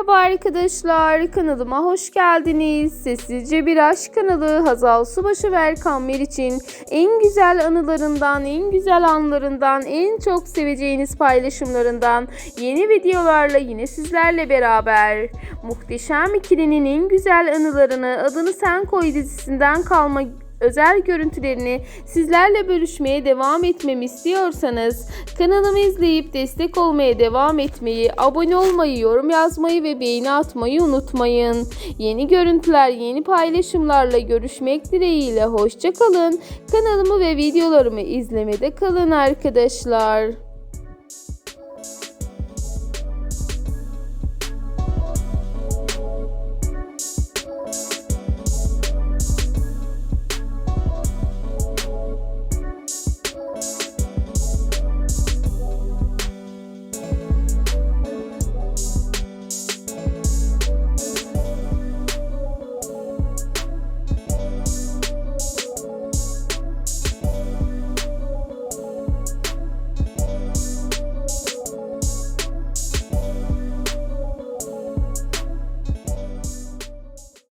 Merhaba arkadaşlar, kanalıma hoş geldiniz. Sessizce Bir Aşk kanalı Hazal Subaşı ve Erkan Meriç'in en güzel anılarından, en güzel anlarından, en çok seveceğiniz paylaşımlarından yeni videolarla yine sizlerle beraber. Muhteşem ikilinin en güzel anılarını Adını Sen Koy dizisinden kalma özel görüntülerini sizlerle bölüşmeye devam etmemi istiyorsanız kanalımı izleyip destek olmaya devam etmeyi, abone olmayı, yorum yazmayı ve beğeni atmayı unutmayın. Yeni görüntüler, yeni paylaşımlarla görüşmek dileğiyle hoşçakalın. Kanalımı ve videolarımı izlemede kalın arkadaşlar.